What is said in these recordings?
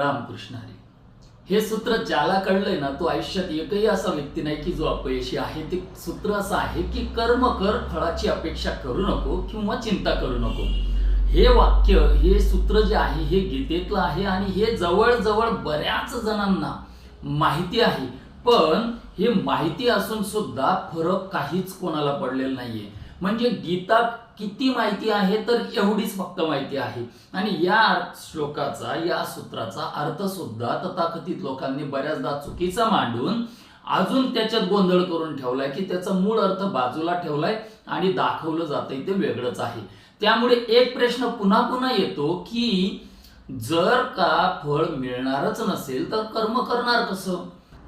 रामकृष्ण हरी हे सूत्र ज्याला कळलंय ना तो आयुष्यात एकही असा व्यक्ती नाही की जो अपयशी आहे. ते सूत्र असं आहे की कर्म कर फळाची अपेक्षा करू नको किंवा चिंता करू नको. हे वाक्य हे सूत्र जे आहे हे गीतेतलं आहे आणि हे जवळजवळ बऱ्याच जणांना माहिती आहे. पण हे माहिती असून सुद्धा फरक काहीच कोणाला पडलेला नाहीये. म्हणजे गीता किती माहिती आहे तर एवढीच फक्त माहिती आहे. आणि या श्लोकाचा या सूत्राचा अर्थ सुद्धा तथाकथित लोकांनी बऱ्याचदा चुकीचा मांडून अजून त्याच्यात गोंधळ करून ठेवलाय की त्याचा मूळ अर्थ बाजूला ठेवलाय आणि दाखवलं जातंय ते वेगळंच आहे. त्यामुळे एक प्रश्न पुन्हा पुन्हा येतो की जर का फळ मिळणारच नसेल तर कर्म करणार कसं?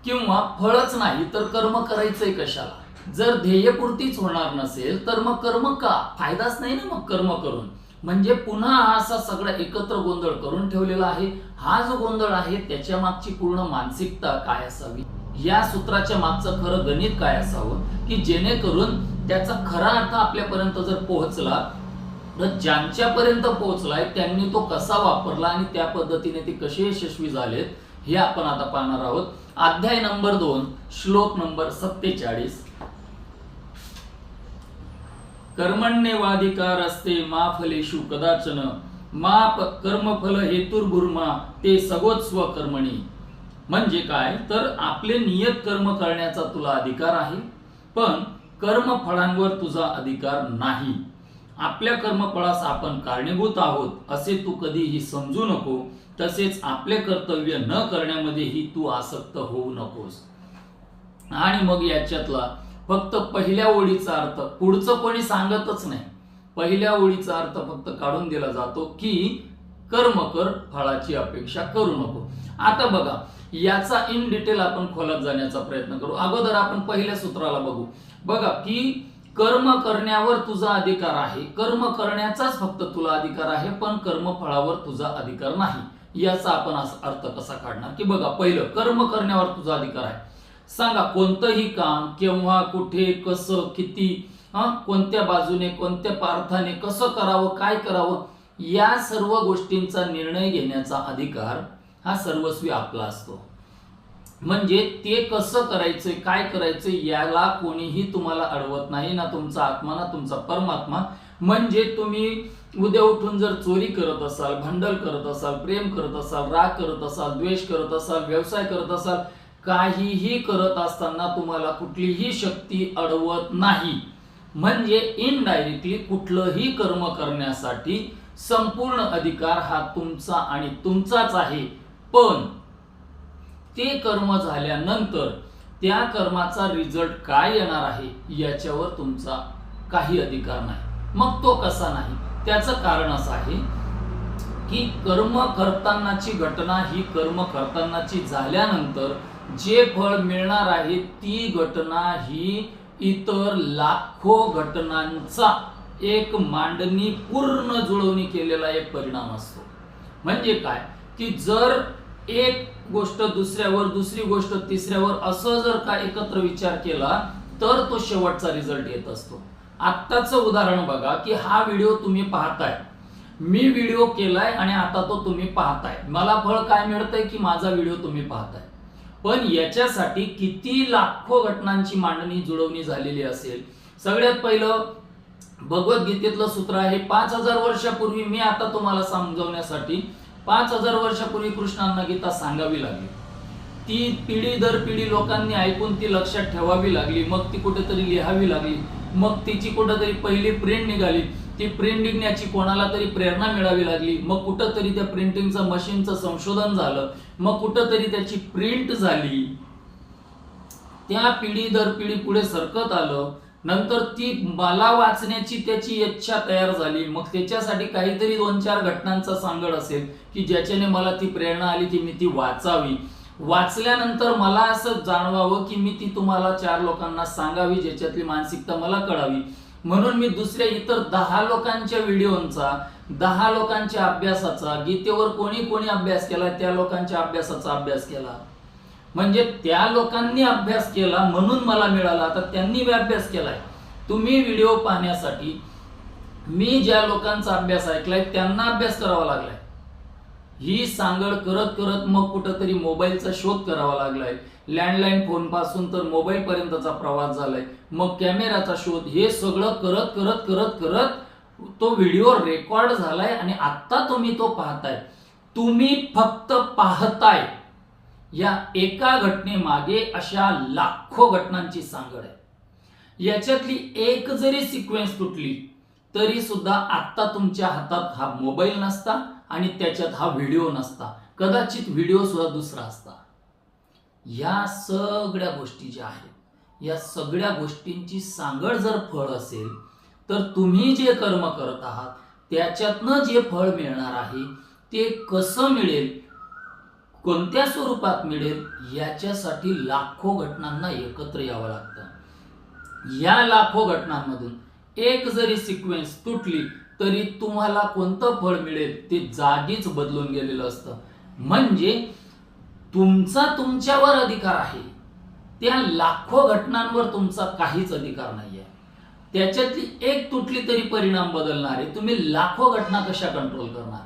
किंवा फळच नाही तर कर्म करायचंय कशाला? जर ध्येयपूर्तीच होणार नसेल तर मग कर्म का? फायदाच नाही ना मग कर्म करून. म्हणजे पुन्हा असा सगळा एकत्र गोंधळ करून ठेवलेला आहे. हा जो गोंधळ आहे त्याच्या मागची पूर्ण मानसिकता काय असावी? या सूत्राच्या मागचं खरं गणित काय असावं? की जेणेकरून त्याचा खरा अर्थ आपल्यापर्यंत जर पोहोचला तर ज्यांच्यापर्यंत पोहोचलाय त्यांनी तो कसा वापरला आणि त्या पद्धतीने ते कसे यशस्वी झालेत हे आपण आता पाहणार आहोत. अध्याय नंबर दोन श्लोक नंबर सत्तेचाळीस. कर्मण्यवाधिकार असते मा फलेषु कदाचन. माप कर्मफल हेतुर्भुर्मा ते सगोत्स्व कर्मणी. म्हणजे काय? तर आपले नियत कर्म करण्याचा तुला अधिकार आहे पण कर्मफळांवर तुझा अधिकार नाही. आपल्या कर्मफळास आपण कारणीभूत आहोत असे तू कधीही समजू नको तसेच आपले कर्तव्य न करण्यामध्येही तू आसक्त होऊ नकोस. आणि मग याच्यातला फक्त पहिल्या ओळीचा अर्थ पुढचं कोणी सांगतच नाही. पहिल्या ओळीचा अर्थ फक्त काढून दिला जातो की कर्म कर फळाची अपेक्षा करू नको. आता बघा याचा इन डिटेल आपण खोलात जाण्याचा प्रयत्न करू. अगोदर आपण पहिल्या सूत्राला बघू. बघा की कर्म करण्यावर तुझा अधिकार आहे. कर्म करण्याचाच फक्त तुला अधिकार आहे पण कर्म फळावर तुझा अधिकार नाही. याचा आपण असा अर्थ कसा काढणार? की बघा पहिलं कर्म करण्यावर तुझा अधिकार आहे. सांगा कोणतंही काम केव्हा कुठे कसं किती हा कोणत्या बाजूने कोणत्या पार्थाने कसं करावं काय करावं या सर्व गोष्टींचा निर्णय घेण्याचा अधिकार हा सर्वस्वी आपला असतो. म्हणजे ते कसं करायचंय काय करायचंय याला कोणीही तुम्हाला अडवत नाही ना तुमचा आत्मा ना तुमचा परमात्मा. म्हणजे तुम्ही उद्या उठून जर चोरी करत असाल भांडल करत असाल प्रेम करत असाल राग करत असाल द्वेष करत असाल व्यवसाय करत असाल काहीही करत असताना तुम्हाला कुठलीही शक्ती अडवत नाही. म्हणजे इनडायरेक्टली कुठलंही कर्म करण्यासाठी संपूर्ण अधिकार हा तुमचा आणि तुमचाच आहे. पण ते कर्म झाल्यानंतर त्या कर्माचा रिझल्ट काय येणार आहे याच्यावर तुमचा काही अधिकार नाही. मग तो कसा नाही? त्याचं कारण असं आहे की कर्म करतानाची घटना ही कर्म करतानाची झाल्यानंतर जे फळ मिळणार आहे ती घटना ही इतर लाखो घटनांचा एक मांडणी पूर्ण जुळवणी केलेला एक परिणाम असतो. म्हणजे काय? की जर एक गोष्ट दुसऱ्यावर दुसरी गोष्ट तिसऱ्यावर असं जर का एकत्र विचार केला तर तो शेवटचा रिझल्ट येत असतो. आत्ताचं उदाहरण बघा की हा व्हिडिओ तुम्ही पाहताय. मी व्हिडिओ केलाय आणि आता तो तुम्ही पाहताय. मला फळ काय मिळतंय की माझा व्हिडिओ तुम्ही पाहताय? पण याच्यासाठी किती लाखो घटनांची मांडणी जुळवणी झालेली असेल. सगळ्यात पहिलं भगवद्गीतेतलं सूत्र आहे पाच हजार वर्षापूर्वी मी आता तुम्हाला समजवण्यासाठी पाच हजार वर्षापूर्वी कृष्णांना गीता सांगावी लागली. ती पिढी दर पिढी लोकांनी ऐकून ती लक्षात ठेवावी लागली मग ती कुठेतरी लिहावी लागली मग तिची कुठेतरी पहिली प्रिंट निघाली. ती प्रिंट निघण्याची कोणाला तरी प्रेरणा मिळावी लागली. मग कुठंतरी त्या प्रिंटिंगचं मशीनचं संशोधन झालं. मग कुठंतरी त्याची प्रिंट झाली. त्या पिढी दर पिढी पुढे सरकत आलं. नंतर ती मला वाचण्याची त्याची इच्छा तयार झाली. मग त्याच्यासाठी काहीतरी दोन चार घटनांचा सांगड असेल की ज्याच्याने मला ती प्रेरणा आली की मी ती वाचावी. वाचल्यानंतर मला असं जाणवावं की मी ती तुम्हाला चार लोकांना सांगावी ज्याच्यातली मानसिकता मला कळावी. म्हणून मी दुसऱ्या इतर दहा लोकांच्या व्हिडिओंचा दहा लोकांच्या अभ्यासाचा गीतेवर कोणी कोणी अभ्यास केला त्या लोकांच्या अभ्यासाचा अभ्यास केला. म्हणजे त्या लोकांनी अभ्यास केला म्हणून मला मिळाला आता त्यांनी मी अभ्यास केलाय. तुम्ही व्हिडिओ पाहण्यासाठी मी ज्या लोकांचा अभ्यास ऐकलाय त्यांना अभ्यास करावा लागलाय. ही सांगड करत करत मग कुठंतरी मोबाईलचा शोध करावा लागलाय. लँडलाईन फोनपासून तर मोबाईल पर्यंतचा प्रवास झालाय. मग कॅमेराचा शोध हे सगळं करत करत करत करत तो व्हिडिओ रेकॉर्ड झालाय आणि आता तुम्ही तो पाहताय. तुम्ही फक्त पाहताय. या एका घटनेमागे अशा लाखो घटनांची सांगड आहे. याच्यातली एक जरी सिक्वेन्स तुटली तरी सुद्धा आत्ता तुमच्या हातात हा मोबाईल नसता आणि त्याच्यात हा व्हिडिओ नसता. कदाचित व्हिडिओ सुद्धा दुसरा असता. या सगळ्या गोष्टी ज्या आहेत या सगळ्या गोष्टींची सांगड जर फळ असेल तर तुम्ही जे कर्म करत आहात त्याच्यातनं जे फळ मिळणार आहे ते कसं मिळेल कोणत्या स्वरूपात मिळेल याच्यासाठी लाखो घटनांना एकत्र यावं लागतं. या लाखो घटनांमधून एक जरी सिक्वेन्स तुटली तरी तुम्हाला कोणतं फळ मिळेल ते जागीच बदलून गेलेलं असतं. म्हणजे तुमचा तुमच्यावर अधिकार आहे. त्या लाखो घटनांवर तुमचा काहीच अधिकार नाही आहे त्याच्यातली एक तुटली तरी परिणाम बदलणार आहे. तुम्ही लाखो घटना कशा कंट्रोल करणार?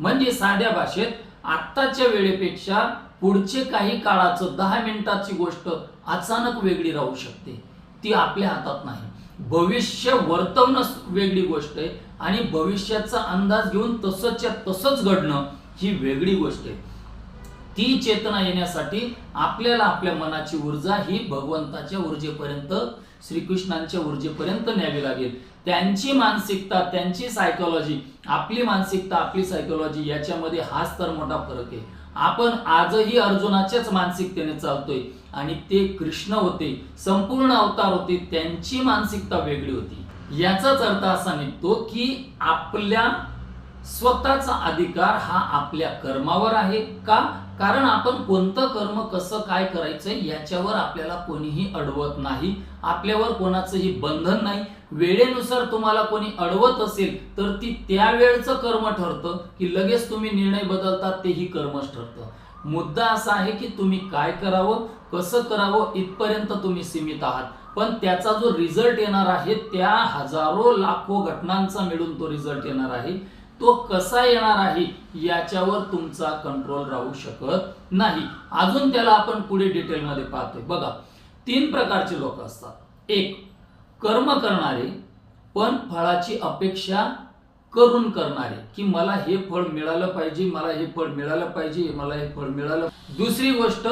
म्हणजे साध्या भाषेत आत्ताच्या वेळेपेक्षा पुढचे काही काळाचं दहा मिनिटाची गोष्ट अचानक वेगळी राहू शकते. ती आपल्या हातात नाही. भविष्य वर्तवणं वेगळी गोष्ट आहे आणि भविष्याचा अंदाज घेऊन तसंच्या तसंच घडणं ही वेगळी गोष्ट आहे. ती चेतना येण्यासाठी आपल्याला आपल्या मनाची ऊर्जा ही भगवंताच्या ऊर्जेपर्यंत श्रीकृष्णांच्या ऊर्जेपर्यंत न्यावी लागेल. त्यांची मानसिकता त्यांची सायकोलॉजी आपली मानसिकता आपली सायकोलॉजी याच्यामध्ये हाच तर मोठा फरक आहे. आपण आजही अर्जुनाच्याच मानसिकतेने चालतोय आणि ते कृष्ण होते संपूर्ण अवतार होते त्यांची मानसिकता वेगळी होती. याचाच अर्थ असा निघतो की आपल्या स्वतःचा अधिकार हा आपल्या कर्मावर आहे का कारण आपण कोणतं कर्म कसं काय करायचं याच्यावर आपल्याला कोणीही अडवत नाही. आपल्यावर कोणाचंही बंधन नाही. वेळेनुसार तुम्हाला कोणी अडवत असेल तर ती त्यावेळचं कर्म ठरतं की लगेच तुम्ही निर्णय बदलतात तेही कर्मच ठरतं. मुद्दा असा आहे की तुम्ही काय करावं कसं करावं इथपर्यंत तुम्ही सीमित आहात. पण त्याचा जो रिझल्ट येणार आहे त्या हजारो लाखो घटनांचा मिळून तो रिझल्ट येणार आहे. तो कसा येणार आहे याच्यावर तुमचा कंट्रोल राहू शकत नाही. अजून त्याला आपण पुढे डिटेलमध्ये पाहतोय. बघा तीन प्रकारचे लोक असतात. एक कर्म करणारे पण फळाची अपेक्षा करून करणारे की मला हे फळ मिळालं पाहिजे मला हे फळ मिळालं पाहिजे मला हे फळ मिळालं दुसरी गोष्ट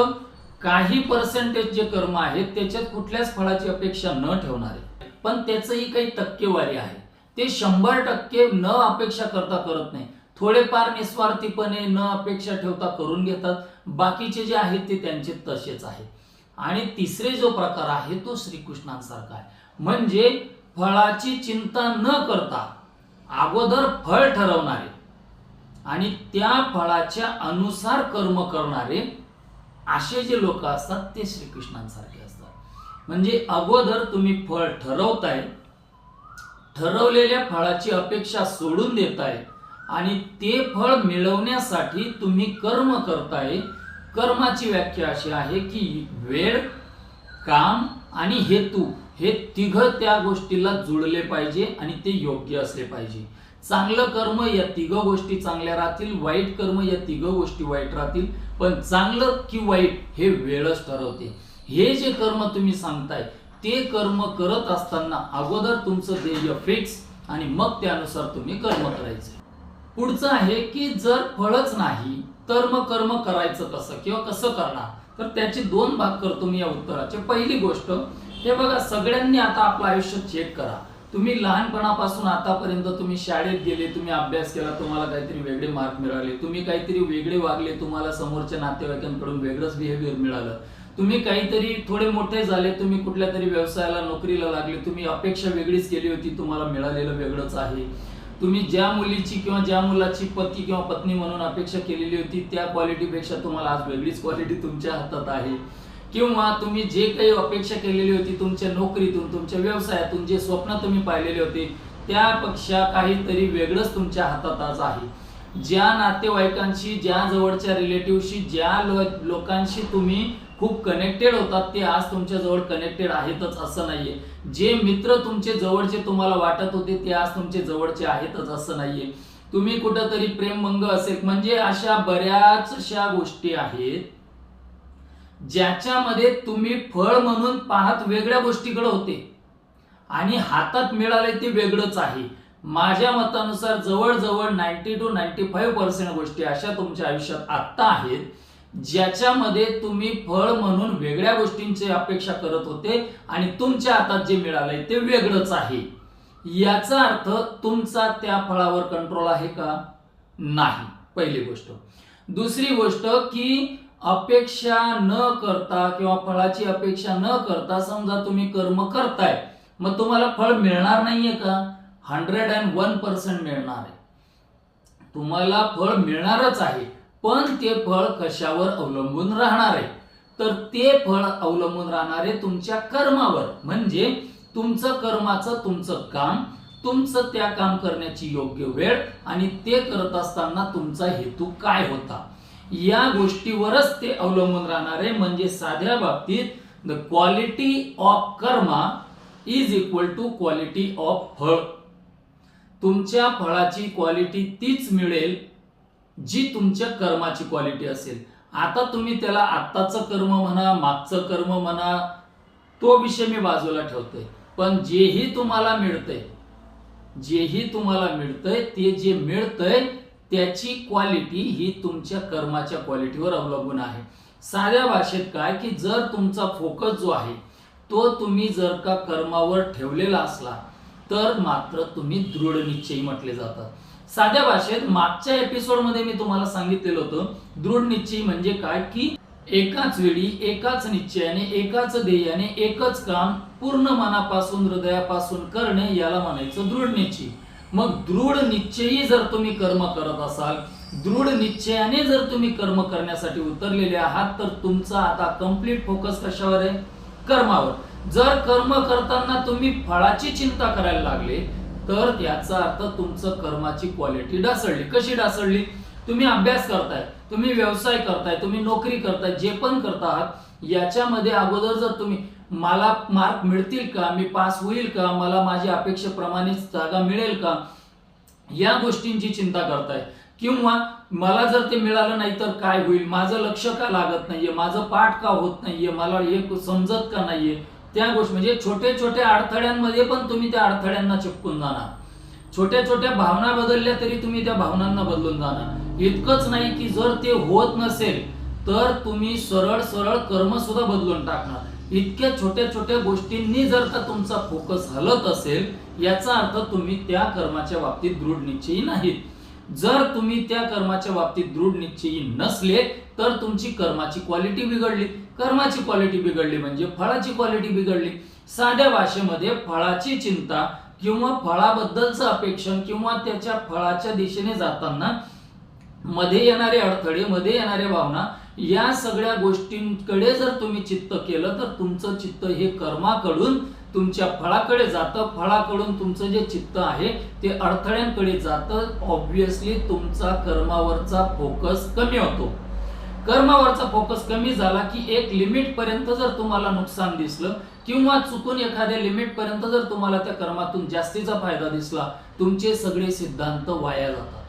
काही पर्सेंटेज जे कर्म आहेत त्याच्यात कुठल्याच फळाची अपेक्षा न ठेवणारे. पण त्याचंही काही टक्केवारी आहे. ते शंभर टक्के न अपेक्षा करता करत नाही. थोडेफार निस्वार्थीपणे न अपेक्षा ठेवता करून घेतात. बाकीचे जे आहेत ते त्यांचे तसेच आहे. आणि तिसरे जो प्रकार आहे तो श्रीकृष्णांसारखा आहे. म्हणजे फळाची चिंता न करता अगोदर फळ ठरवणारे आणि त्या फळाच्या अनुसार कर्म करणारे असे जे लोक असतात ते श्रीकृष्णांसारखे असतात. म्हणजे अगोदर तुम्ही फळ ठरवताय ठरवलेल्या फळाची अपेक्षा सोडून देताय आणि ते फळ मिळवण्यासाठी तुम्ही कर्म करताय. कर्माची व्याख्या अशी आहे की वेळ काम आणि हेतू हे तिघ त्या गोष्टीला जुळले पाहिजे आणि ते योग्य असले पाहिजे. चांगलं कर्म या तिघ गोष्टी चांगल्या राहतील वाईट कर्म या तिघ गोष्टी वाईट राहतील पण चांगलं की वाईट हे वेळच ठरवते. हे जे कर्म तुम्ही सांगताय ते कर्म करत असताना अगोदर तुमचं ध्येय फिक्स आणि मग त्यानुसार तुम्ही कर्म करायचे पुढचं आहे की जर फळच नाही तर मग कर्म करायचं कसं किंवा कसं करणार? तर त्याचे दोन भाग करतो मी या उत्तराचे. पहिली गोष्ट हे बघा सगळ्यांनी आता आपलं आयुष्य चेक करा. तुम्ही लहानपणापासून आतापर्यंत तुम्ही शाळेत गेले तुम्ही अभ्यास केला तुम्हाला काहीतरी वेगळे मार्क मिळाले तुम्ही काहीतरी वेगळे वागले तुम्हाला समोरच्या नातेवाईकांकडून वेगळंच बिहेवियर मिळालं. तुम्ही काहीतरी थोडे मोठे झाले तुम्ही कुठल्या तरी व्यवसायाला नोकरीला लागले तुम्ही अपेक्षा वेगळीच केली होती तुम्हाला मिळालेलं वेगळंच आहे. तुम्ही ज्या मुलीची किंवा ज्या मुलाची पती किंवा पत्नी म्हणून अपेक्षा केलेली होती त्या क्वालिटीपेक्षा तुम्हाला आज वेगळीच क्वालिटी तुमच्या हातात आहे. किंवा तुम्ही जे काही अपेक्षा केलेली होती तुमच्या नोकरीतून तुमच्या व्यवसायातून जे स्वप्न तुम्ही पाहिलेले होते त्यापेक्षा काहीतरी वेगळंच तुमच्या हातात आज आहे. ज्या नातेवाईकांशी ज्या जवळच्या रिलेटिव्हशी ज्या लो लोकांशी तुम्ही खूप कनेक्टेड होतात ते आज तुमच्या जवळ कनेक्टेड आहेतच असं नाहीये. जे मित्र तुमचे जवळचे तुम्हाला वाटत होते ते आज तुमचे जवळचे आहेतच असं नाहीये. तुम्ही कुठंतरी प्रेमभंग असेल. म्हणजे अशा बऱ्याचशा गोष्टी आहेत ज्याच्यामध्ये तुम्ही फळ म्हणून पाहत वेगळ्या गोष्टीकडे होते. आणि हातात मिळाले ते वेगळंच आहे. माझ्या मतानुसार जवळजवळ ninety two ninety five percent गोष्टी अशा तुमच्या आयुष्यात आत्ता आहेत. ज्याच्यामध्ये तुम्ही फळ म्हणून वेगळ्या गोष्टींची अपेक्षा करत होते आणि तुमच्या हातात जे मिळालंय ते वेगळंच आहे. याचा अर्थ तुमचा त्या फळावर कंट्रोल आहे का? नाही. पहिली गोष्ट. दुसरी गोष्ट की अपेक्षा न करता किंवा फळाची अपेक्षा न करता समजा तुम्ही कर्म करताय मग तुम्हाला फळ मिळणार नाहीये का? हंड्रेड अँड वन पर्सेंट मिळणार आहे. तुम्हाला फळ मिळणारच आहे. पण ते फळ कशावर अवलंबून राहणार आहे? तर ते फळ अवलंबून राहणार आहे तुमच्या कर्मावर. म्हणजे तुमचं कर्माचं तुमचं काम तुमचं त्या काम करण्याची योग्य वेळ आणि ते करत असताना तुमचा हेतू काय होता? या गोष्टीवरच ते अवलंबून राहणार आहे. म्हणजे साध्या बाबतीत the quality of karma is equal to quality of फळ. तुमच्या फळाची क्वालिटी तीच मिळेल जी तुमच्या कर्माची क्वालिटी असेल. आता तुम्ही त्याला आत्ताचं कर्म म्हणा मागचं कर्म म्हणा तो विषय मी बाजूला ठेवतोय. पण जेही तुम्हाला मिळतंय जेही तुम्हाला मिळतंय ते जे मिळतंय त्याची क्वालिटी ही तुमच्या कर्माच्या क्वालिटीवर अवलंबून आहे. साध्या भाषेत काय की जर तुमचा फोकस जो आहे तो तुम्ही जर का कर्मावर ठेवलेला असला तर मात्र तुम्ही दृढ निश्चयी म्हटले जातात. साध्या भाषेत मागच्या एपिसोडमध्ये मी तुम्हाला सांगितलेलं होतं दृढ निश्चय म्हणजे काय? की एकाच वेळी एकाच निश्चयाने एकाच ध्येयाने एकच काम पूर्ण मनापासून हृदयापासून करणे याला म्हणायचं दृढ निश्चय. मग दृढ निश्चयी जर तुम्ही कर्म करत असाल दृढ निश्चयाने जर तुम्ही कर्म करण्यासाठी उतरलेले आहात तर तुमचा आता कंप्लीट फोकस कशावर आहे? कर्मावर. जर कर्म करताना तुम्ही फळाची चिंता करायला लागले तर याचा अर्थ तुमचं कर्माची क्वालिटी ढासळली. कशी ढासळली? तुम्ही अभ्यास करताय तुम्ही व्यवसाय करताय तुम्ही नोकरी करताय जे पण करता आहात याच्यामध्ये अगोदर जर तुम्ही मला मार्क मिळतील का मी पास होईल का मला माझ्या अपेक्षेप्रमाणे जागा मिळेल का या गोष्टींची चिंता करताय. किंवा मला जर ते मिळालं नाही तर काय होईल? माझं लक्ष का लागत नाहीये? माझं पाठ का होत नाहीये? मला हे समजत का नाहीये? त्या गोष्टी म्हणजे छोटे छोट्या अडथळ्यांमध्ये पण तुम्ही त्या अडथळ्यांना चिपकून जाणार. छोट्या छोट्या भावना बदलल्या तरी तुम्ही त्या भावनांना बदलून जाणार. इतकंच नाही की जर ते होत नसेल तर तुम्ही सरळ सरळ कर्म सुद्धा बदलून टाकणार. इतक्या छोट्या छोट्या गोष्टींनी जर का तुमचा फोकस हलत असेल याचा अर्थ तुम्ही त्या कर्माच्या बाबतीत दृढ निश्चयी नाहीत. जर तुम्ही त्या कर्माच्या बाबतीत दृढ निश्चयी नसले तर तुमची कर्माची क्वालिटी बिघडली. कर्माची क्वालिटी बिघडली म्हणजे फळाची क्वालिटी बिघडली. साध्या भाषेमध्ये फळाची चिंता किंवा फळाबद्दलचं अपेक्षण किंवा त्याच्या फळाच्या दिशेने जाताना मध्ये येणारे अडथळे मध्ये येणाऱ्या भावना या सगळ्या गोष्टींकडे जर तुम्ही चित्त केलं तर तुमचं चित्त हे कर्माकडून तुमच्या फळाकडे जातं. फळाकडून तुमचं जे चित्त आहे ते अडथळ्यांकडे जातं. ऑब्विसली तुमचा कर्मावरचा फोकस कमी होतो. कर्मावरचा फोकस कमी झाला की एक लिमिट पर्यंत जर तुम्हाला नुकसान दिसलं किंवा चुकून एखाद्या लिमिट पर्यंत जर तुम्हाला त्या कर्मातून जास्तीचा फायदा दिसला तुमचे सगळे सिद्धांत वाया जातात.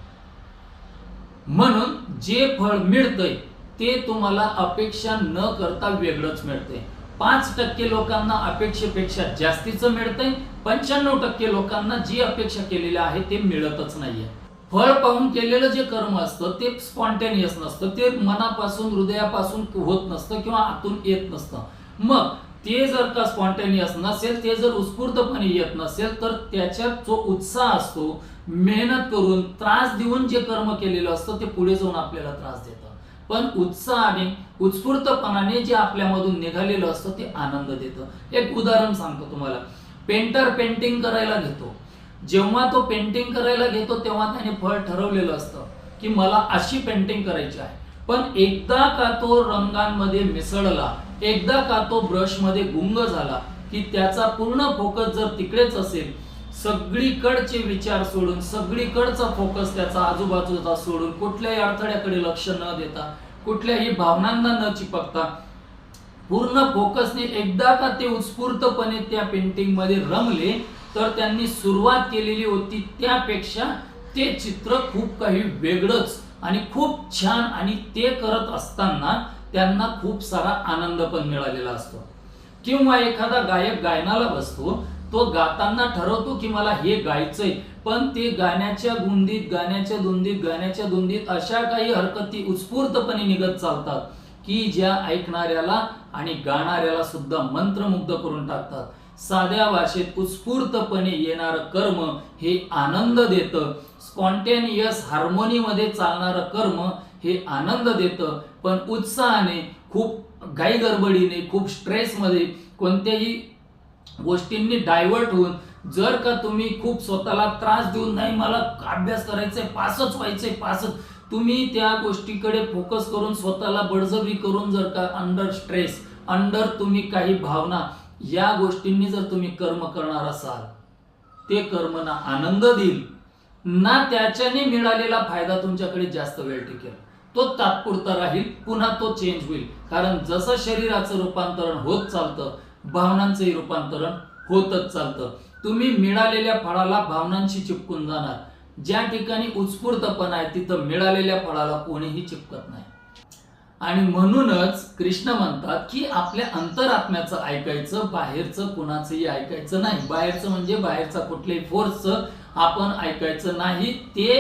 म्हणून जे फळ मिळतंय ते तुम्हाला अपेक्षा न करता वेगळंच मिळतंय. पाच टक्के लोकांना अपेक्षेपेक्षा जास्तीचं मिळतंय पंच्याण्णव टक्के लोकांना जी अपेक्षा केलेली आहे ते मिळतच नाहीये फळ पाहून केलेलं जे कर्म असतं ते स्पॉन्टेनियस नसतं. ते मनापासून हृदयापासून होत नसतं किंवा आतून येत नसतं. मग ते जर का स्पॉन्टेनियस नसेल ते जर उत्स्फूर्तपणे येत नसेल तर त्याच्यात जो उत्साह असतो मेहनत करून त्रास देऊन जे कर्म केलेलं असतं ते पुढे जाऊन आपल्याला त्रास देतं. पण उत्साहाने उत्स्फूर्तपणाने जे आपल्यामधून निघालेलं असतं ते आनंद देतं. एक उदाहरण सांगतो तुम्हाला. पेंटर पेंटिंग करायला घेतो. जेव्हा तो पेंटिंग करायला घेतो तेव्हा त्याने फळ ठरवलेलं असतं की मला अशी पेंटिंग करायची आहे. पण एकदा का तो रंगांमध्ये मिसळला एकदा का तो ब्रशमध्ये गुंग झाला की त्याचा पूर्ण फोकस जर तिकडेच असेल सगळीकडचे विचार सोडून सगळीकडचा फोकस त्याचा आजूबाजूचा सोडून कुठल्याही अडथळ्याकडे लक्ष न देता कुठल्याही भावनांना न चिपकता पूर्ण फोकसने एकदा का ते उत्स्फूर्तपणे त्या पेंटिंगमध्ये रमले तर त्यांनी सुरुवात केलेली होती त्यापेक्षा ते चित्र खूप काही वेगळंच आणि खूप छान आणि ते करत असताना त्यांना खूप सारा आनंद पण मिळालेला असतो. किंवा एखादा गायक गायनाला बसतो तो गाताना ठरवतो की मला हे गायचंय पण ते गाण्याच्या गुंदीत गाण्याच्या धुंदीत गाण्याच्या धुंदीत अशा काही हरकती उत्स्फूर्तपणे निघत चालतात की ज्या ऐकणाऱ्याला आणि गाणाऱ्याला सुद्धा मंत्रमुग्ध करून टाकतात. साध्या भाषेत उत्स्फूर्तपणे येणारं कर्म हे आनंद देतं. स्पॉन्टेनियस हार्मोनीमध्ये चालणारं कर्म हे आनंद देतं. पण उत्साहाने खूप घाई गडबडीने खूप स्ट्रेसमध्ये कोणत्याही गोष्टींनी डायव्हर्ट होऊन जर का तुम्ही खूप स्वतःला त्रास देऊन नाही मला अभ्यास करायचंय पासच व्हायचंय पासच. तुम्ही त्या गोष्टीकडे फोकस करून स्वतःला बळजबरी करून जर का अंडर स्ट्रेस अंडर तुम्ही काही भावना या गोष्टींनी जर तुम्ही कर्म करणार असाल ते कर्म ना आनंद देईल. ना त्याच्याने मिळालेला फायदा तुमच्याकडे जास्त वेळ टिकेल. तो तात्पुरता राहील पुन्हा तो चेंज होईल. कारण जसं शरीराचं रूपांतरण होत चालतं भावनांचंही रूपांतरण होतच चालतं. तुम्ही मिळालेल्या फळाला भावनांशी चिपकून जाणार. ज्या ठिकाणी उत्स्फूर्तपणा आहे तिथं मिळालेल्या फळाला कोणीही चिपकत नाही. आणि म्हणूनच कृष्ण म्हणतात की आपल्या अंतरात्म्याचं ऐकायचं बाहेरचं कुणाचंही ऐकायचं नाही. बाहेरचं म्हणजे बाहेरचा कुठल्याही फोर्सचं आपण ऐकायचं नाही. ते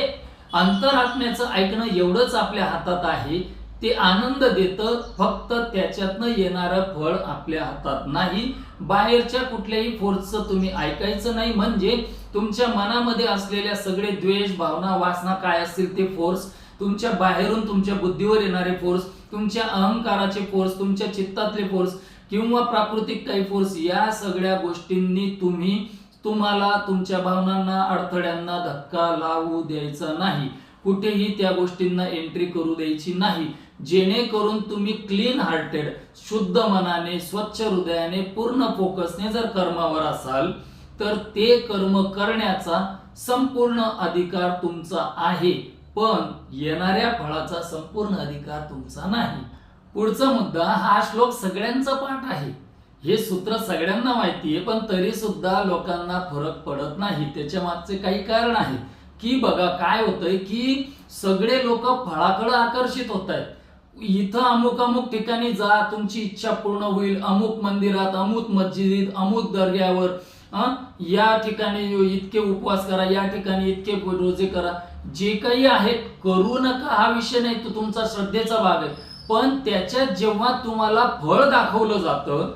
अंतरात्म्याचं ऐकणं एवढंच आपल्या हातात आहे. ते आनंद देतं फक्त त्याच्यातनं येणारं फळ आपल्या हातात नाही. बाहेरच्या कुठल्याही फोर्सचं तुम्ही ऐकायचं नाही. म्हणजे तुमच्या मनामध्ये असलेल्या सगळे द्वेष भावना वासना काय असतील ते फोर्स तुमच्या बाहेरून तुमच्या बुद्धीवर येणारे फोर्स तुमच्या अहंकाराचे फोर्स तुमच्या चित्तातले फोर्स किंवा प्राकृतिक काही फोर्स या सगळ्या गोष्टींनी तुम्ही तुम्हाला तुमच्या भावनांना अडथळ्यांना धक्का लावू द्यायचा नाही. कुठेही त्या गोष्टींना एंट्री करू द्यायची नाही. जेणेकरून तुम्ही क्लीन हार्टेड शुद्ध मनाने स्वच्छ हृदयाने पूर्ण फोकसने जर कर्मावर असाल तर ते कर्म करण्याचा संपूर्ण अधिकार तुमचा आहे. पण येणाऱ्या फळाचा संपूर्ण अधिकार तुमचा नाही. पुढचा मुद्दा हा श्लोक सगळ्यांचा पाठ आहे. हे सूत्र सगळ्यांना माहिती आहे पण तरी सुद्धा लोकांना फरक पडत नाही. त्याच्या मागचे काही कारण आहे. की बघा काय होतंय की सगळे लोक फळाकडे आकर्षित होत आहेत. इथं अमुक अमुक ठिकाणी जा तुमची इच्छा पूर्ण होईल. अमुक मंदिरात अमुक मस्जिदीत अमुक दर्ग्यावर या ठिकाणी इतके उपवास करा या ठिकाणी इतके रोजे करा. जे काही आहे करू नका हा विषय नाही तो तुमचा श्रद्धेचा भाग आहे. पण त्याच्यात जेव्हा तुम्हाला फळ दाखवलं जातं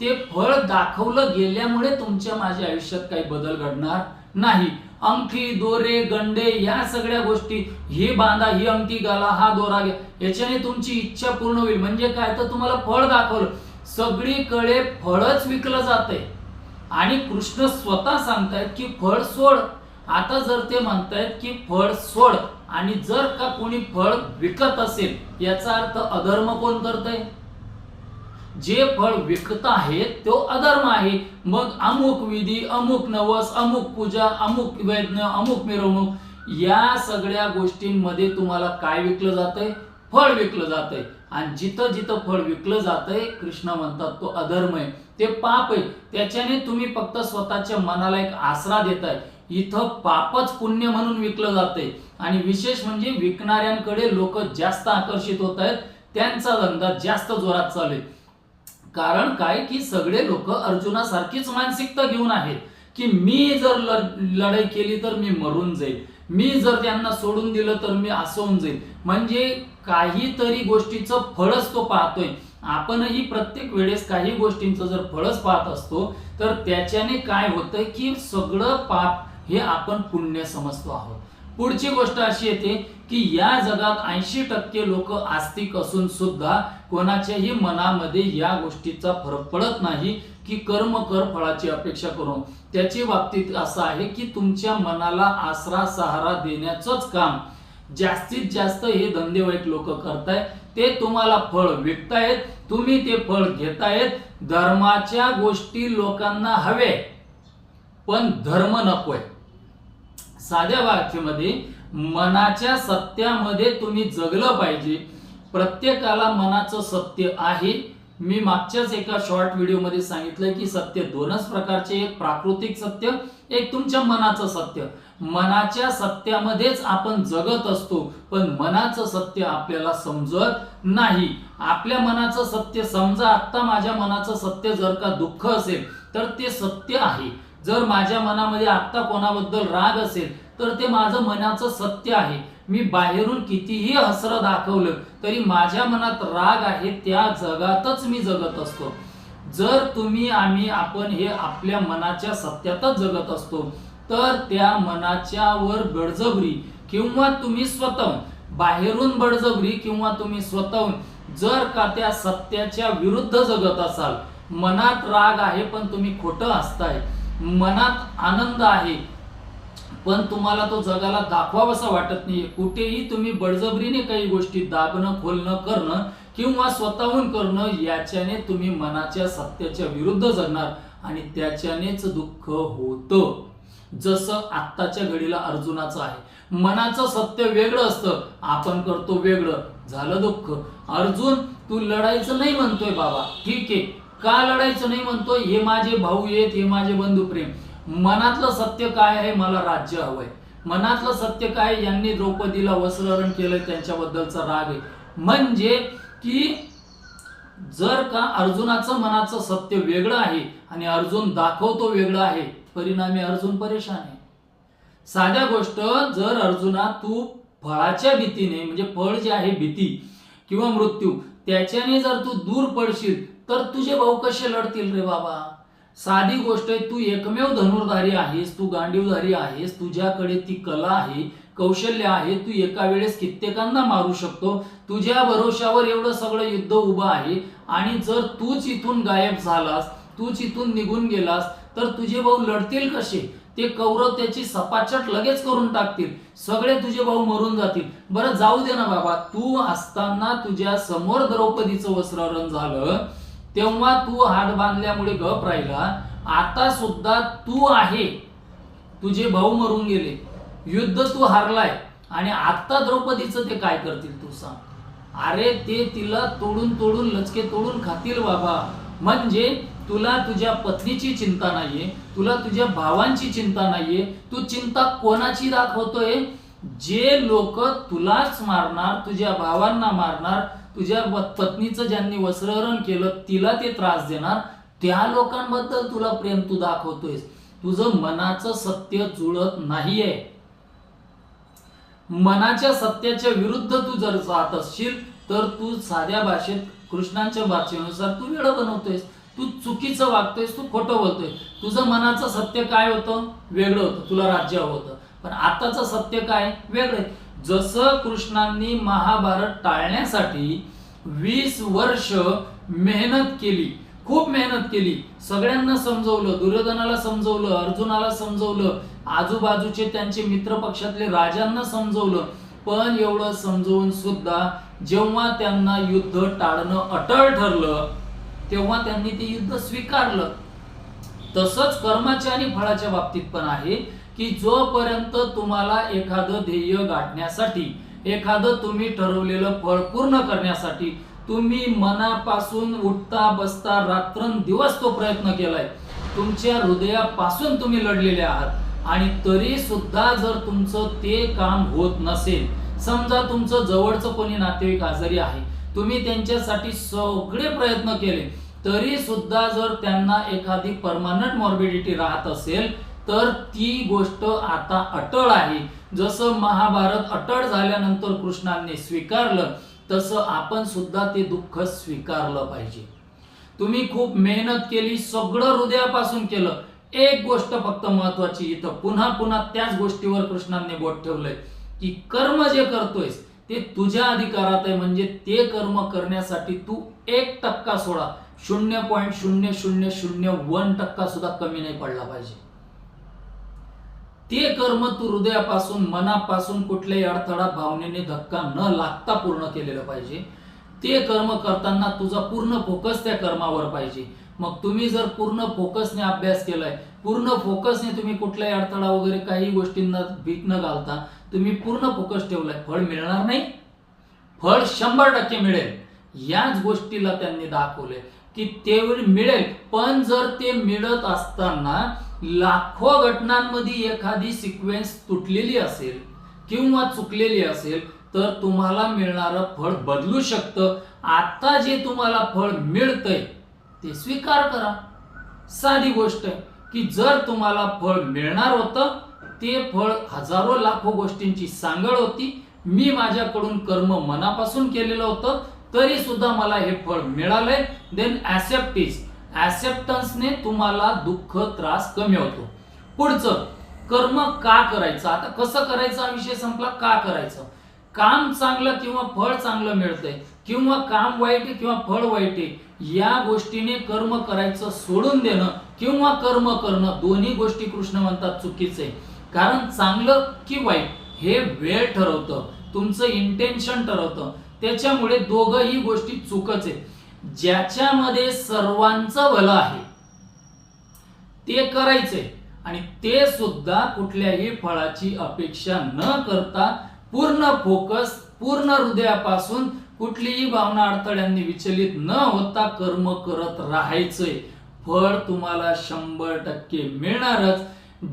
ते फळ दाखवलं गेल्यामुळे तुमच्या माझ्या आयुष्यात काही बदल घडणार नाही. अंगठी दोरे गंडे या सगळ्या गोष्टी हे बांधा ही अंगठी घाला हा दोरा घ्या. याच्याने तुमची इच्छा पूर्ण होईल. म्हणजे काय? तर तुम्हाला फळ दाखवलं. सगळीकडे फळच विकलं जाते आणि कृष्ण स्वतः सांगतायत की फळ सोड. आता जर ते म्हणतायत की फळ सोड आणि जर का कोणी फळ विकत असेल याचा अर्थ अधर्म कोण करतय? जे फळ विकत आहेत तो अधर्म आहे. मग अमुक विधी अमुक नवस अमुक पूजा अमुक वैज्ञ अमुक मिरवणूक या सगळ्या गोष्टींमध्ये तुम्हाला काय विकलं जातंय? फळ विकलं जातंय. आणि जिथं जिथं फळ विकलं जातंय कृष्ण म्हणतात तो अधर्म आहे ते पाप आहे. त्याच्याने तुम्ही फक्त स्वतःच्या मनाला एक आसरा देताय. इथं पापच पुण्य म्हणून विकलं जाते आणि विशेष म्हणजे विकणाऱ्यांकडे लोक जास्त आकर्षित होत आहेत. त्यांचा धंदा जास्त जोरात चालू आहे. कारण काय? की सगळे लोक अर्जुनासारखीच मानसिकता घेऊन आहेत. की मी जर लढाई केली तर मी मरून जाईल. मी जर त्यांना सोडून दिलं तर मी असं होऊन जाईल. म्हणजे काहीतरी गोष्टीचं फळच तो पाहतोय. आपणही प्रत्येक वेळेस काही गोष्टींचं जर फळच पाहत असतो तर त्याच्याने काय होतं की सगळं पाप हे आपण पुण्य समजतो आहोत. पुढची गोष्ट अशी येते की या जगात ऐंशी टक्के लोक आस्तिक असून सुद्धा कोणाच्याही मनामध्ये या गोष्टीचा फरक पडत नाही की कर्म कर फळाची अपेक्षा करून. त्याची बाबतीत असं आहे की तुमच्या मनाला आसरा सहारा देण्याचंच काम जास्तीत जास्त हे धंदेवाईक लोक करतायत. ते तुम्हाला फळ विकतायत तुम्ही ते फळ घेतायत. धर्माच्या गोष्टी लोकांना हवे पण धर्म नकोय. साध्या वाक्यमध्ये मनाच्या सत्यामध्ये तुम्ही जगलं पाहिजे. प्रत्येकाला मनाचं सत्य आहे. मी मागच्याच एका शॉर्ट व्हिडिओमध्ये सांगितलंय की सत्य दोनच प्रकारचे एक प्राकृतिक सत्य एक तुमच्या मनाचं सत्य. मनाच्या सत्यामध्येच आपण जगत असतो पण मनाचं सत्य आपल्याला समजत नाही. आपल्या मनाचं सत्य समजा आत्ता माझ्या मनाचं सत्य जर का दुःख असेल तर ते सत्य आहे. जर माझ्या मनामध्ये आत्ता कोणाबद्दल राग असेल तर ते माझं मनाचं सत्य आहे. मी बाहेरून कितीही हसरं दाखवलं तरी माझ्या मनात राग आहे त्या जगातच मी जगत असतो. जर तुम्ही आम्ही आपण हे आपल्या मनाच्या सत्यातच जगत असतो तर त्या मनाच्या वर बळजबरी किंवा तुम्ही स्वतः बाहेरून बळजबरी किंवा तुम्ही स्वतःहून जर का त्या सत्याच्या विरुद्ध जगत असाल मनात राग आहे पण तुम्ही खोटं असताय मनात आनंद आहे पण तुम्हाला तो जगाला दाखवावासा वाटत नाहीये. कुठेही तुम्ही बळजबरीने काही गोष्टी दाबणं खोलणं करणं किंवा स्वतःहून करणं याच्याने तुम्ही मनाच्या सत्याच्या विरुद्ध जगणार आणि त्याच्यानेच दुःख होतं. जसं आत्ताच्या घडीला अर्जुनाचं आहे. मनाचं सत्य वेगळं असतं. आपण करतो वेगळं. झालं दुःख. अर्जुन तू लढायचं नाही म्हणतोय बाबा. ठीक आहे. का लढायचं नाही म्हणतोय? हे माझे भाऊ आहेत हे माझे बंधू प्रेम. मनातलं सत्य काय आहे? मला राज्य हवंय. मनातलं सत्य काय? यांनी द्रौपदीला वस्त्रहरण केलंय त्यांच्याबद्दलचा राग आहे. म्हणजे की जर का अर्जुनाचं मनाचं सत्य वेगळं आहे आणि अर्जुन दाखवतो वेगळं आहे परिणामी अर्जुन परेशान आहे. साध्या गोष्ट जर अर्जुना तू फळाच्या भीतीने म्हणजे फळ जे आहे भीती किंवा मृत्यू त्याच्याने जर तू दूर पडशील तर तुझे भाऊ कसे लढतील रे बाबा? साधी गोष्ट आहे तू एकमेव धनुर्धारी आहेस तू गांडीवधारी आहेस तुझ्याकडे ती कला आहे कौशल्य आहे तू एका वेळेस कित्येकांना मारू शकतो. तुझ्या भरोशावर एवढं सगळं युद्ध उभं आहे आणि जर तूच इथून गायब झालास तूच इथून निघून गेलास तर तुझे भाऊ लढतील कसे? ते कौरव त्याची सपाचट लगेच करून टाकतील. सगळे तुझे भाऊ मरून जातील. बरं जाऊ दे ना बाबा. तू असताना तुझ्या समोर द्रौपदीचं वस्त्रहरण झालं. तेव्हा तू हात बांधल्यामुळे गप राहिला. आता सुद्धा तू आहे. तुझे भाऊ मरून गेले. युद्ध तू हारलाय. आणि आता द्रौपदीचं ते काय करतील तू सांग. अरे ते तिला तोडून तोडून लचके तोडून खातील बाबा. म्हणजे तुला तुझ्या पत्नीची चिंता नाहीये तुला तुझ्या भावांची चिंता नाहीये तू चिंता कोणाची दाखवतोय? जे लोक तुलाच मारणार तुझ्या भावांना मारणार तुझ्या पत्नीचं ज्यांनी वस्त्रहरण केलं तिला ते त्रास देणार त्या लोकांबद्दल तुला प्रेम तू दाखवतोयस. तुझं मनाचं सत्य जुळत नाहीये. मनाच्या सत्याच्या विरुद्ध तू जर जात असशील तर तू साध्या भाषेत कृष्णांच्या भाषेनुसार तू वेळ बनवतोयस. तू चुकीचं वागतोयस तू खोटं बोलतोय तुझं मनाचं सत्य काय होतं? वेगळं होतं. तुला राज्य होतं. पण आताचं सत्य काय? वेगळं जसं कृष्णांनी महाभारत टाळण्यासाठी वीस वर्ष मेहनत केली. खूप मेहनत केली. सगळ्यांना समजवलं दुर्योधनाला समजवलं अर्जुनाला समजवलं आजूबाजूचे त्यांचे मित्र पक्षातले राजांना समजवलं. पण एवढं समजवून सुद्धा जेव्हा त्यांना युद्ध टाळणं अटळ ठरलं तेव्हा त्यांनी ते युद्ध स्वीकारलं. तसंच कर्माच्या आणि फळाच्या बाबतीत पण आहे की जोपर्यंत तुम्हाला एखादं ध्येय गाठण्यासाठी एखादं तुम्ही ठरवलेलं फळ पूर्ण करण्यासाठी तुम्ही मनापासून उठता बसता रात्रंदिवस तो प्रयत्न केलाय. तुमच्या हृदयापासून तुम्ही लढलेले आहात. आणि तरी सुद्धा जर तुमचं ते काम होत नसेल समजा तुमचं जवळचं कोणी नातेवाईक आजारी आहे तुम्ही त्यांच्यासाठी सगळे प्रयत्न केले तरी सुद्धा जर त्यांना एखादी परमानंट मॉर्बिडिटी राहत असेल तर ती गोष्ट आता अटळ आहे. जसं महाभारत अटळ झाल्यानंतर कृष्णाने स्वीकारलं तसं आपण सुद्धा ते दुःख स्वीकारलं पाहिजे. तुम्ही खूप मेहनत केली सगळं हृदयापासून केलं एक गोष्ट फक्त महत्वाची इथं पुन्हा पुन्हा त्याच गोष्टीवर कृष्णांनी बोट ठेवलंय की कर्म जे करतोयस ते तुझ्या अधिकारात आहे म्हणजे ते कर्म करण्यासाठी तू एक टक्का सोडा. शून्य पॉईंट शून्य शून्य शून्य वन टक्का सुद्धा कमी नाही पडला पाहिजे. ते कर्म तू हृदयापासून मनापासून कुठल्याही अडथळा भावनेने धक्का न लागता पूर्ण केलेलं पाहिजे. ते कर्म करताना तुझा पूर्ण फोकस त्या कर्मावर पाहिजे. मग तुम्ही जर पूर्ण फोकसने अभ्यास केलाय पूर्ण फोकसने तुम्ही कुठलाही अडथळा वगैरे काही गोष्टींना भीक न घालता तुम्ही पूर्ण फोकस ठेवलाय फळ मिळणार नाही. फळ शंभर टक्के मिळेल. याच गोष्टीला त्यांनी दाखवले की तेवढी मिळेल. पण जर ते मिळत असताना लाखो घटनांमध्ये एखादी सिक्वेन्स तुटलेली असेल किंवा चुकलेली असेल तर तुम्हाला मिळणारं फळ बदलू शकतं. आता जे तुम्हाला फळ मिळतंय ते स्वीकार करा. साधी गोष्ट की जर तुम्हाला फळ मिळणार होतं ते फळ हजारो लाखो गोष्टींची सांगड होती. मी माझ्याकडून कर्म मनापासून केलेलं होतं तरी सुद्धा मला हे फळ मिळालंय. देन ऍसेप्टिस ऍसेप्टन्सने तुम्हाला दुःख त्रास कमी होतो. पुढचं कर्म का करायचं? आता कसं करायचं? हा विषय संपला. का करायचं? काम चांगलं किंवा फळ चांगलं मिळतंय किंवा काम वाईट आहे किंवा फळ वाईट आहे या गोष्टीने कर्म करायचं सोडून देणं किंवा कर्म करणं दोन्ही गोष्टी कृष्ण म्हणतात चुकीचं. आहे कारण चांगलं की वाईट हे वेळ ठरवतं तुमचं इंटेन्शन ठरवतं. त्याच्यामुळे दोघही गोष्टी चुकच आहे ज्याच्यामध्ये सर्वांचं भलं आहे ते करायचंय. आणि ते सुद्धा कुठल्याही फळाची अपेक्षा न करता पूर्ण फोकस पूर्ण हृदयापासून कुठलीही भावना अडथळ्यांनी विचलित न होता कर्म करत राहायचंय. फळ तुम्हाला शंभर टक्के मिळणारच.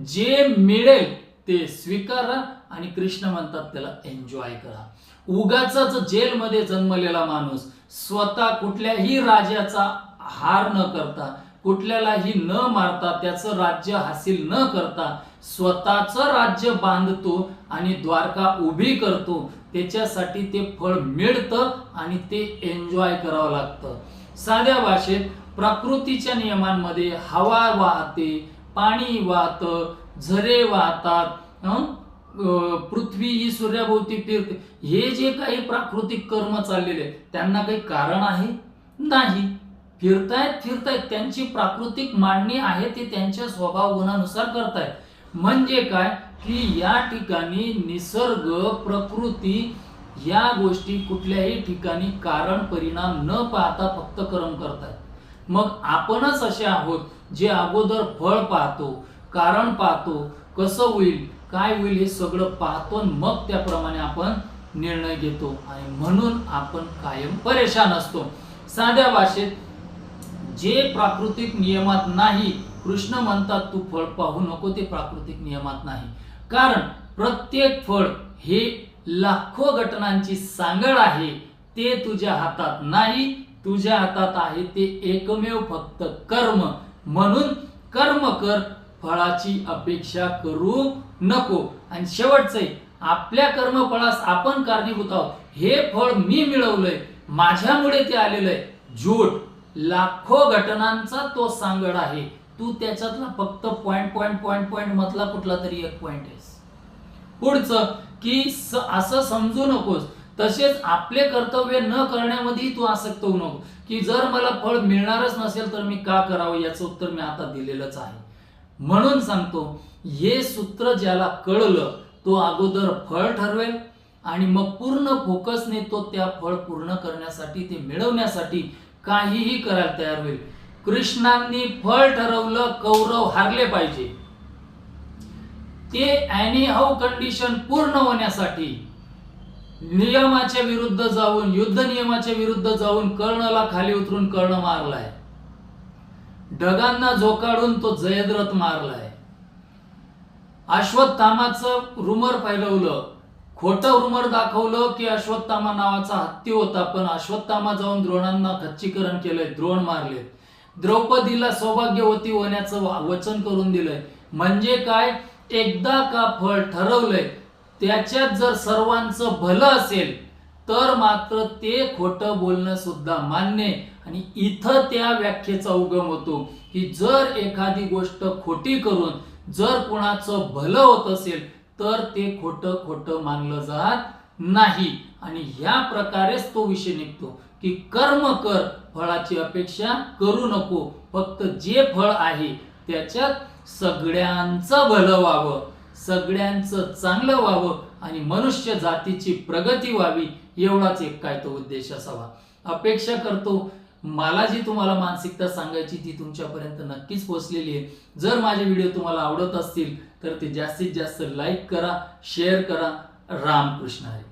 जे मिळेल ते स्वीकारा आणि कृष्ण म्हणतात त्याला एन्जॉय करा. उगाच जेलमध्ये जन्मलेला माणूस स्वतः कुठल्याही राजाचा हार न करता कुठल्यालाही न मारता त्याचं राज्य हासिल न करता स्वतःचं राज्य बांधतो आणि द्वारका उभी करतो. त्याच्यासाठी ते फळ मिळतं आणि ते एन्जॉय करावं लागतं. साध्या भाषेत प्रकृतीच्या नियमांमध्ये हवा वाहते पाणी वाहतं झरे वाहतात पृथ्वी ही सूर्याभोवती फिरते. हे जे काही प्राकृतिक कर्म चाललेले त्यांना काही कारण आहे? नाही. फिरतायत फिरतायत. त्यांची प्राकृतिक मांडणी आहे ते त्यांच्या स्वभाव गुणानुसार करतायत. म्हणजे काय? की या ठिकाणी निसर्ग प्रकृती या गोष्टी कुठल्याही ठिकाणी कारण परिणाम न पाहता फक्त कर्म करतात. मग आपणच असे आहोत जे अगोदर फळ पाहतो कारण पाहतो कसं होईल काय होईल हे सगळं पाहतो आणि मग त्याप्रमाणे आपण निर्णय घेतो. आणि म्हणून आपण कायम परेशान असतो. साध्या भाषेत जे प्राकृतिक नियमात नाही कृष्ण म्हणतात तू फळ पाहू नको ते प्राकृतिक नियमात नाही. कारण प्रत्येक फळ हे लाखो घटनांची सांगड आहे. ते तुझ्या हातात नाही तुझ्या हातात आहे ते एकमेव फक्त कर्म. म्हणून कर्म कर फळाची अपेक्षा करू नको. आणि शेवटचं आपल्या कर्मफळास आपण कारणीभूत आहोत. हे फळ मी मिळवलंय माझ्यामुळे ते आलेलं आहे. झूट लाखो घटनांचा तो सांगड आहे. तू त्याच्यातला फक्त पॉइंट पॉइंट पॉइंट पॉइंट मधला कुठला तरी एक पॉइंट आहेस. पुढचं की असं समजू नकोस. तसेच आपले कर्तव्य न करण्यामध्ये तू आसक्त होऊ नको. की जर मला फळ मिळणारच नसेल तर मी का करावं याचं उत्तर मी आता दिलेलंच आहे. म्हणून सांगतो हे सूत्र ज्याला कळलं तो अगोदर फळ ठरवेल आणि मग पूर्ण फोकसने तो त्या फळ पूर्ण करण्यासाठी ते मिळवण्यासाठी काहीही करायला तयार होईल. कृष्णांनी फळ ठरवलं कौरव हारले पाहिजे. ते एनी हाऊ कंडिशन पूर्ण होण्यासाठी नियमाच्या विरुद्ध जाऊन युद्ध नियमाच्या विरुद्ध जाऊन कर्णला खाली उतरून कर्ण मारलाय. ढगांना झोकाडून तो जयद्रथ मारलाय. अश्वत्थामाचं रुमर फैलवलं खोटं रुमर दाखवलं की अश्वत्थामा नावाचा हत्ती होता पण अश्वत्थामा जाऊन द्रोणांना खच्चीकरण केलंय द्रोण मारले द्रौपदीला सौभाग्यवती होण्याचं वचन करून दिलंय. म्हणजे काय? एकदा का फळ ठरवलंय त्याच्यात जर सर्वांचं भलं असेल तर मात्र ते खोटं बोलणं सुद्धा मान्य आणि इथं त्या व्याख्येचा उगम होतो की जर एखादी गोष्ट खोटी करून जर कुणाचं भलं होत असेल तर ते खोटं खोटं मानलं जात नाही. आणि ह्या प्रकारेच तो विषय निघतो की कर्म कर फळाची अपेक्षा करू नको. फक्त जे फळ आहे त्याच्यात सगळ्यांचं भलं व्हावं. सगळ्यांचं चांगलं व्हावं आणि मनुष्य जातीची प्रगती व्हावी एवढाच एक काय तो उद्देश असावा. अपेक्षा करतो मला जी तुम्हाला मानसिकता सांगायची ती तुमच्यापर्यंत नक्कीच पोहोचलेली आहे. जर माझे व्हिडिओ तुम्हाला आवडत असतील तर ते जास्तीत जास्त लाईक करा शेअर करा. रामकृष्ण हरी.